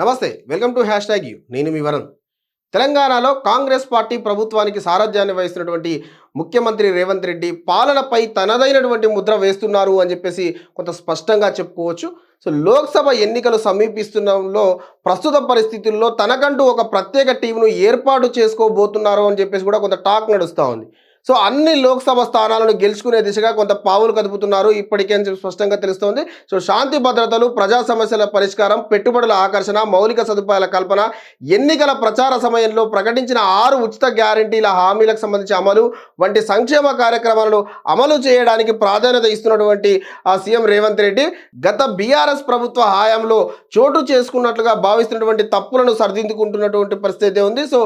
నమస్తే welcome to hash tag U. నేను మీ వరుణ్. తెలంగాణలో కాంగ్రెస్ పార్టీ ప్రభుత్వానికి సారథ్యాన్ని వహిస్తున్నటువంటి ముఖ్యమంత్రి రేవంత్ రెడ్డి పాలనపై తనదైనటువంటి ముద్ర వేస్తున్నారు అని చెప్పేసి కొంత స్పష్టంగా చెప్పుకోవచ్చు. సో లోక్సభ ఎన్నికలు సమీపిస్తున్నంలో ప్రస్తుత పరిస్థితుల్లో తనకంటూ ఒక ప్రత్యేక టీంను ఏర్పాటు చేసుకోబోతున్నారు అని చెప్పేసి కూడా కొంత టాక్ నడుస్తూ ఉంది. సో అన్ని లోక్సభ స్థానాలను గెలుచుకునే దిశగా కొంత పావులు కదుపుతున్నారు. ఇప్పటికే అని స్పష్టంగా తెలుస్తోంది. సో శాంతి భద్రతలు ప్రజా సమస్యల పరిష్కారం పెట్టుబడుల ఆకర్షణ మౌలిక సదుపాయాల కల్పన ఎన్నికల ప్రచార సమయంలో ప్రకటించిన ఆరు ఉచిత గ్యారంటీల హామీలకు సంబంధించి అమలు వంటి సంక్షేమ కార్యక్రమాలను అమలు చేయడానికి ప్రాధాన్యత ఇస్తున్నటువంటి ఆ సీఎం రేవంత్ రెడ్డి గత బీఆర్ఎస్ ప్రభుత్వ హయాంలో చోటు చేసుకున్నట్లుగా భావిస్తున్నటువంటి తప్పులను సరిదిద్దుకుంటున్నటువంటి పరిస్థితి ఉంది. సో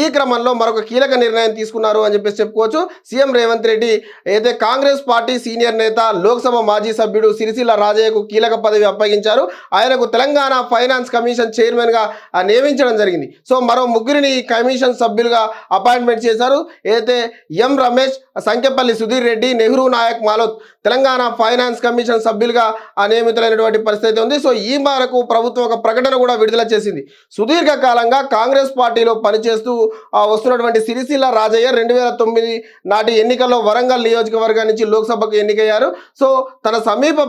ఈ క్రమంలో మరొక కీలక నిర్ణయం తీసుకున్నారు అని చెప్పేసి చెప్పుకోవచ్చు. సీఎం రేవంత్ రెడ్డి అయితే కాంగ్రెస్ పార్టీ సీనియర్ నేత లోక్సభ మాజీ సభ్యుడు సిరిసిల్ల రాజయ్యకు కీలక పదవి అప్పగించారు. ఆయనకు తెలంగాణ ఫైనాన్స్ కమిషన్ చైర్మన్గా నియమించడం జరిగింది. సో మరో ముగ్గురిని కమిషన్ సభ్యులుగా అపాయింట్మెంట్ చేశారు. అయితే M Ramesh Sankhyapalli Sudhir Reddy Nehru Naik Maloth Telangana finance commission సభ్యులుగా నియమితులైనటువంటి పరిస్థితి ఉంది. సో ఈ మేరకు ప్రభుత్వం ఒక ప్రకటన కూడా విడుదల చేసింది. సుదీర్ఘ కాలంగా కాంగ్రెస్ పార్టీలో పనిచేస్తూ వస్తున్నటువంటి సిరిసిల్ల రాజయ్య రెండు వేల తొమ్మిది నాటి ఎన్నికల్లో వరంగల్ నియోజకవర్గం నుంచి లోక్సభకు ఎన్నికయ్యారు. సో తన సమీప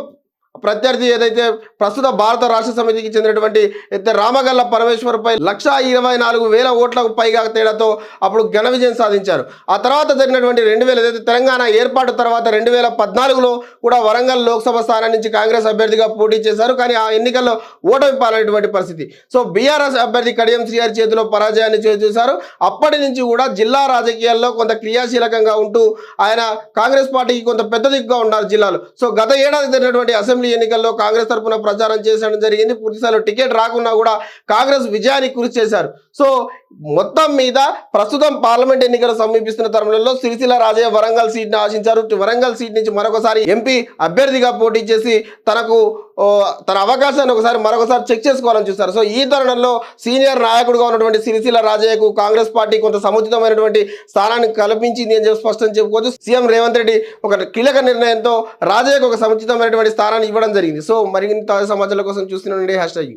ప్రత్యర్థి ఏదైతే ప్రస్తుత భారత రాష్ట్ర సమితికి చెందినటువంటి అయితే రామగల్ల పరమేశ్వర్పై లక్షా ఇరవై నాలుగు వేల ఓట్లకు పైగా తేడాతో అప్పుడు ఘన విజయం సాధించారు. ఆ తర్వాత జరిగినటువంటి రెండు వేల ఏదైతే తెలంగాణ ఏర్పాటు తర్వాత రెండు వేల పద్నాలుగులో కూడా వరంగల్ లోక్సభ స్థానం నుంచి కాంగ్రెస్ అభ్యర్థిగా పోటీ చేశారు. కానీ ఆ ఎన్నికల్లో ఓటమి పాలైనటువంటి పరిస్థితి. సో బీఆర్ఎస్ అభ్యర్థి కడియం శ్రీఆర్ చేతిలో పరాజయాన్ని చవి చూశారు. అప్పటి నుంచి కూడా జిల్లా రాజకీయాల్లో కొంత క్రియాశీలకంగా ఉంటూ ఆయన కాంగ్రెస్ పార్టీకి కొంత పెద్ద దిక్కుగా ఉన్నారు జిల్లాలో. సో గత ఏడాది జరిగినటువంటి అసెంబ్లీ ఎన్నికల్లో కాంగ్రెస్ తరఫున ప్రచారం చేసడం జరిగింది. పూర్తిస్థాయిలో టికెట్ రాకున్నా కూడా కాంగ్రెస్ విజయానికి కృషి చేశారు. సో మొత్తం మీద ప్రస్తుతం పార్లమెంట్ ఎన్నికలు సమీపిస్తున్న తరుణంలో సిరిసిల్ల రాజయ్య వరంగల్ సీట్ని ఆశించారు. వరంగల్ సీట్ నుంచి మరొకసారి ఎంపీ అభ్యర్థిగా పోటీ చేసి తనకు తన అవకాశాన్ని ఒకసారి మరొకసారి చెక్ చేసుకోవాలని చూస్తారు. సో ఈ తరుణంలో సీనియర్ నాయకుడుగా ఉన్నటువంటి సిరిసిల్ల రాజయ్యకు కాంగ్రెస్ పార్టీ కొంత సముచితమైనటువంటి స్థానాన్ని కల్పించింది అని చెప్పి స్పష్టం చెప్పుకోవచ్చు. సీఎం రేవంత్ రెడ్డి ఒక కీలక నిర్ణయంతో రాజయ్యకు ఒక సముచితమైనటువంటి స్థానాన్ని ఇవ్వడం జరిగింది. సో మరిన్ని తాజా సమాచారాల కోసం చూస్తున్నాండి హ్యాష్ ట్యాగ్